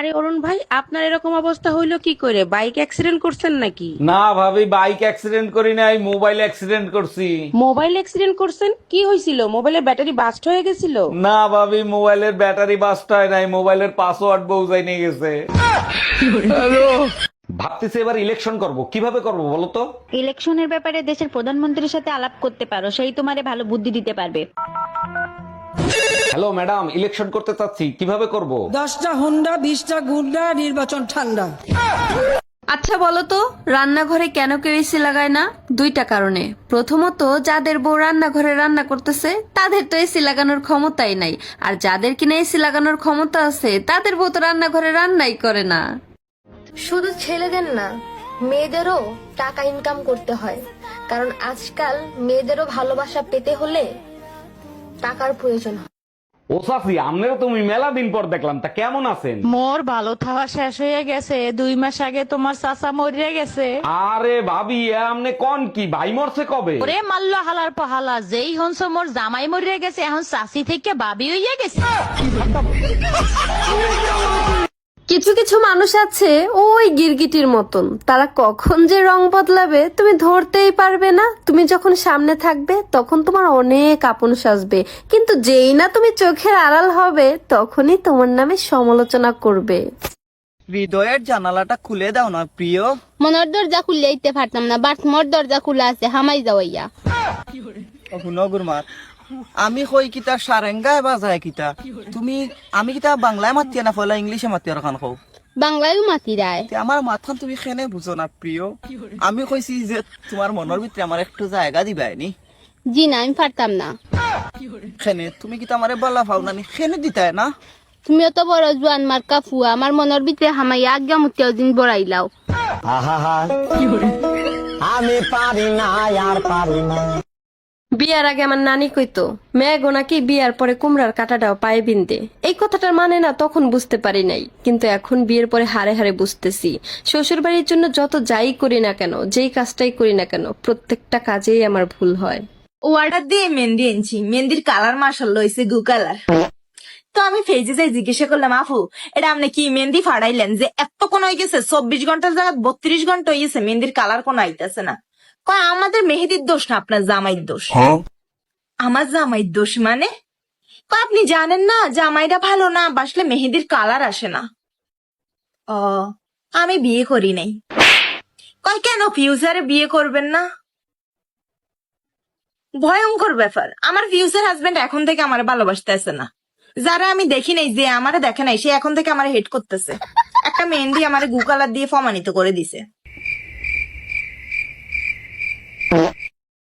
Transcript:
আরে অরুণ ভাই আপনার এরকম অবস্থা হইল কি করে? বাইক অ্যাক্সিডেন্ট করছেন নাকি? না ভাবি বাইক অ্যাক্সিডেন্ট করি নাই মোবাইল অ্যাক্সিডেন্ট করছি। মোবাইল অ্যাক্সিডেন্ট করছেন? কি হয়েছিল মোবাইলের ব্যাটারি বাস্ট হয়ে গেছিল? না ভাবি মোবাইলের ব্যাটারি বাস্ট হয় নাই মোবাইলের পাসওয়ার্ড বউজাই নিয়ে গেছে। ভাবতেছি এবার ইলেকশন করব। কীভাবে করব বলো তো? ইলেকশনের ব্যাপারে দেশের প্রধানমন্ত্রীর সাথে আলাপ করতে পারো সেই তোমারে ভালো বুদ্ধি দিতে পারবে। হ্যালো ম্যাডাম ইলেকশন করতে চাচ্ছি কীভাবে করব? দশটা হুন্ডা বিশটা গুন্ডা নির্বাচন ঠান্ডা। আচ্ছা বলো তো রান্নাঘরে কেন কেউ এসি লাগায় না? দুইটা কারণে। প্রথমত যাদের বউ রান্নাঘরে রান্না করতেছে তাদের তো এসি লাগানোর ক্ষমতাই নাই। আর যাদের কিনা এসি লাগানোর ক্ষমতা আছে তাদের বউ তো রান্নাঘরে রান্নাই করে না। শুধু ছেলেদের না মেয়েদেরও টাকা ইনকাম করতে হয়। কারণ আজকাল মেয়েদেরও ভালোবাসা পেতে হলে টাকার প্রয়োজন হয়। ও সাফি আমনেরও তুমি মেলা দিন পর দেখলাম তা কেমন আছেন? মোর ভালো থাওয়া শেষ হয়ে গেছে দুই মাস আগে তোমার চাচা মরিয়া গেছে। আরে ভাবি এ আমনে কোন কি ভাই মরছে কবে? ওরে মাল্ল হালার পহালা যেই হনস মোর জামাই মরিয়া গেছে এখন চাচি থেকে বাবি হইয়া গেছে। কিছু কিছু মানুষ আছে ওই গিরগিটির মতন। তারা কখন যে রং বদলাবে তুমি ধরতেই পারবে না। তুমি যখন সামনে থাকবে তখন তোমার অনেক আপন সাজবে। কিন্তু যেই না তুমি চোখের আড়াল হবে তখনই তোমার নামে সমালোচনা করবে। হৃদয়ের জানালাটা খুলে দাও না প্রিয়। মনের দরজা খুলে আইতে পারতাম না বাট মোর দরজা খোলা আছে হামাই যাওয়াইয়া শুনো গুরমার আমি কই কিতা সারেঙ্গায় বাজায় কিতা? তুমি আমি কিতা বাংলায় মাতিয়া না ফলা ইংলিশে মাতিয়া রাখান কও? বাংলায়ও মাতি তে আমার মাথান তুমি খেনে বুঝো না প্রিয় আমি কইছি যে তোমার মনের ভিতরে আমার একটু জায়গা দিবাই নি। জি না আমি পারতাম না। খেনে তুমি কিতা আমারে বলা পাও না নি? খেনে দিতাই না? তুমি অত বড় জোয়ান মার্কা ফুয়া আমার মনের ভিতরে হামাইয়া আজ্ঞা মুতিয়াও দিন বড়াইলাও বিয়ার আগে আমার নানি কইতো মেয়ে নাকি বিয়ার পরে কুমড়ার কাটাটাও পায়ে বিনতে। এই কথাটার মানে না তখন বুঝতে পারি নাই, কিন্তু এখন বিয়ের পরে হারে হারে বুঝতেছি। শ্বশুর বাড়ির জন্য যত যাই করি না কেন, যেই কাজটাই করি না কেন, প্রত্যেকটা কাজেই আমার ভুল হয়। অর্ডার দিয়ে মেহেন্দি এনেছি, মেহেন্দির কালার মার্শাল লইছে গু কালার। তো আমি ফেজে যাই জিজ্ঞাসা করলাম, আপু, এটা আপনি কি মেহেন্দি ফাড়াইলেন যে এত কোন হয়ে গেছে চব্বিশ ঘণ্টার জায়গা বত্রিশ ঘণ্টা হয়ে গেছে মেহেন্দির কালার কোন আইতেছে না? আমাদের মেহেদির দোষ না আপনার জামাইয়ের দোষ? আমার জামাইয়ের দোষ মানে? আপনি জানেন না জামাইটা ভালো না বাসলে মেহেদির কালার আসে না। ও আমি বিয়ে করি নাই। কয় কেন ফিউচারে বিয়ে করবেন না? ভয়ঙ্কর ব্যাপার। আমার ফিউচার হাজবেন্ড এখন থেকে আমার ভালোবাসতেছে না। যারা আমি দেখি নাই যে আমারে দেখে নাই সে এখন থেকে আমার হেড করতেছে। একটা মেহেন্দি আমার গু কালার দিয়ে ফমানিত করে দিছে।